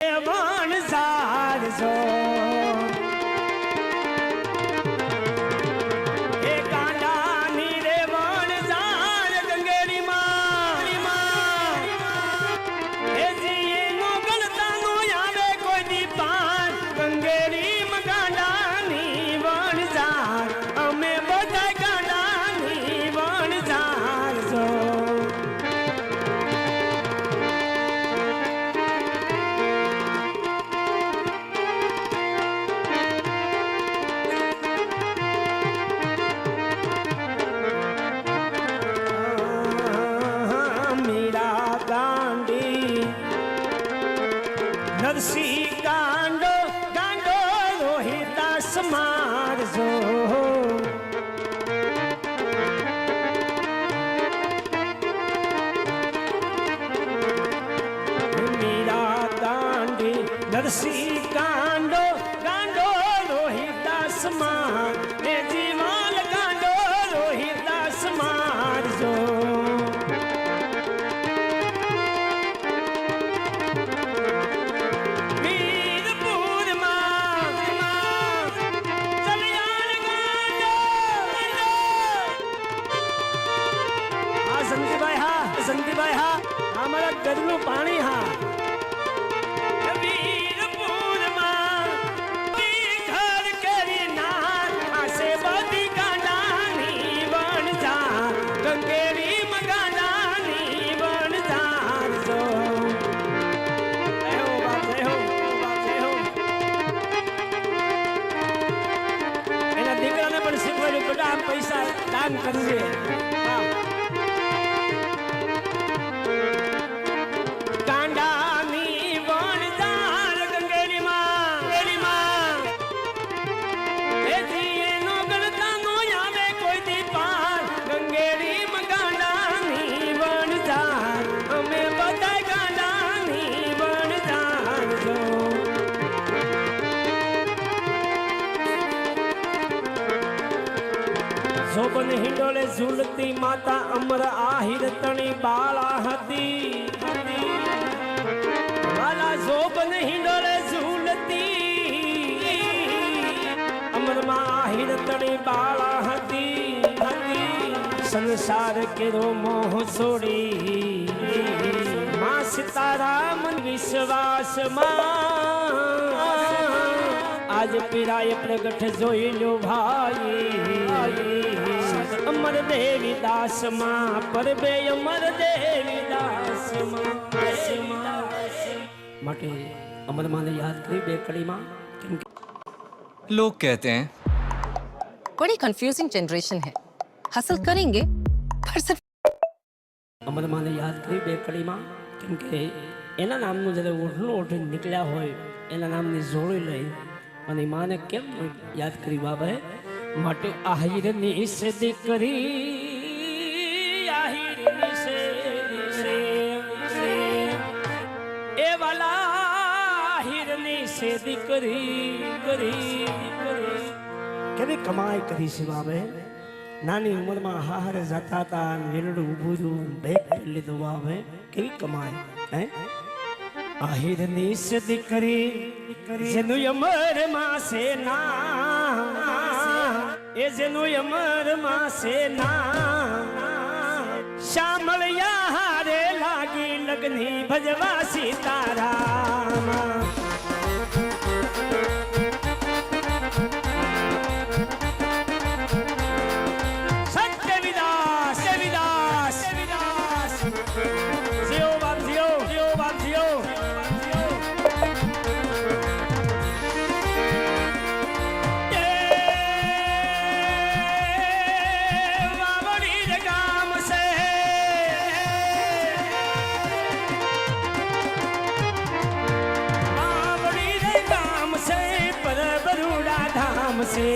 વણ સારજો એ કાંડાની રે વણ ઝાડ ગંગેડીમાં. એ જીએનો ગણતાનો આવે કોઈ દીપાન. ગંગેડીમાં નરસિંહ ગાંડો ગાંડો રોહિદાસ મારજો. મીરા દાંડી નરસિંહ 안 가는데. શોભન હિંડોળે ઝૂલતી માતા અમર આહિર તણી બાળા હતી વાલા શોભન હિંડોળે ઝૂલતી અમરમાં આહિર તણી બાળા હતી હતી સંસાર કેરો મોહ છોડી માં સીતારામ વિશ્વાસમાં આજ પીરાય પ્રગટ જોઈ લો ભાઈ અમર દેવી દાસ માં પરબે અમર દેવી દાસ માટે અમર માને યાદ કરી બે કડીમાં કેમ કે लोग कहते हैं बड़ी कंफ्यूजिंग जनरेशन है हासिल करेंगे पर सिर्फ અમર માને યાદ કરી બે કડીમાં કેમ કે એના નામનું જ્યારે ઓઢણું ઓઢી નીકળ્યા હોય એના નામની જોડી લઈ અને માને કેમ યાદ કરી બાબા માટે આહિરની સે દીકરી આહિરની સે. એ વાલા આહિરની સે દીકરી કરી કેવી કમાઈ કરી છે બાબે નાની ઉંમરમાં હારે જતા હતા વેલડું ઊભું રહ્યું બે લીધું બાબે કેવી કમાઈ, હે? આહિરની સે દીકરી, જેનું અમર માસે ના, એ જેનું અમર માસે ના. શામળિયા હારે લાગી લગની ભજવા સીતારામ. છે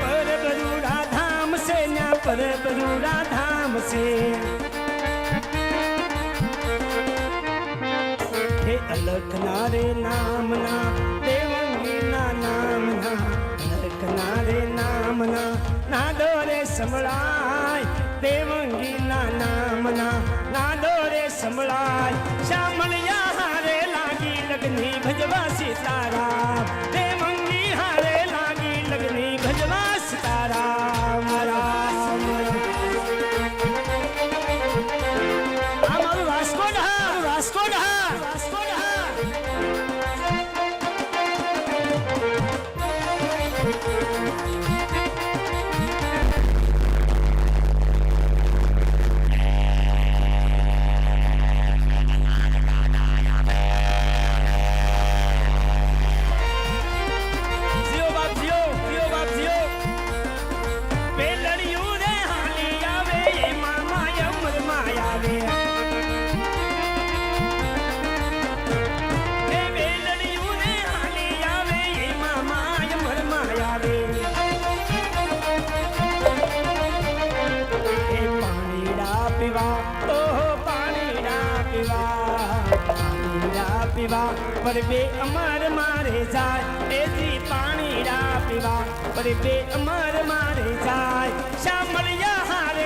પર બરુડા ધામ છે ન્યા પર બરુડા ધામ છે અલખના રે નામના દેવંગીના નામના અલખના રે નામના ના દોરે સંભળાય દેવંગીના નામના નાદો સંભળાય શામળિયા ભજવા સીતારામ. પીવા પર બે અમર મારે જાય એથી પાણીડા પીવા પર બે અમર મારે જાય શામળિયા હારે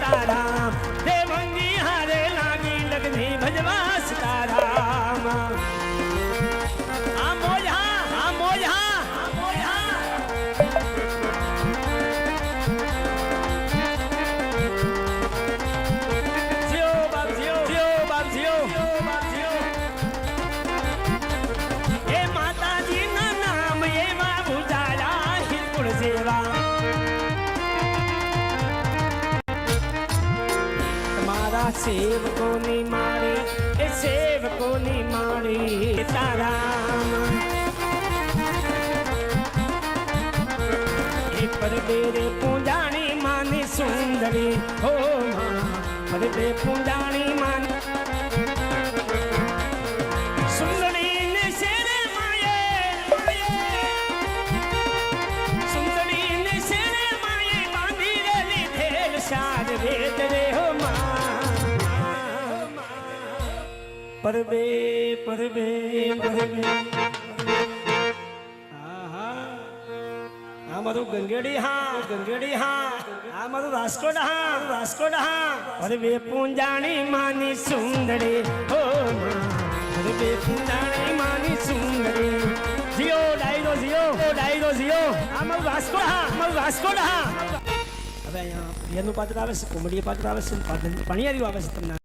তারা સેવકોની મારી, એ સેવકોની મારી તારામ. એ પરબેરે પૂજાણી માની સુંદરી, હો માં પરબે પૂજાણી માની. સુંદરી ને પરબે પરબે પરબે આહા આ મારું ગંગેડી હા ગંગેડી હા આ મારું રાજકોટ હા રાજકોટ હા અરે બે પૂંજાણી માની સુંદરી હો માં. અરે બે પૂંજાણી માની સુંદરી જીઓ ડાયરો જીઓ ડાયરો જીઓ આ મારું રાજકોટ હા મારું રાજકોટ હા હવે અહીંયા પિયરનું પાત્ર આવે છે કોમેડી પાત્ર આવે છે પાણીયારી આવે છે તમને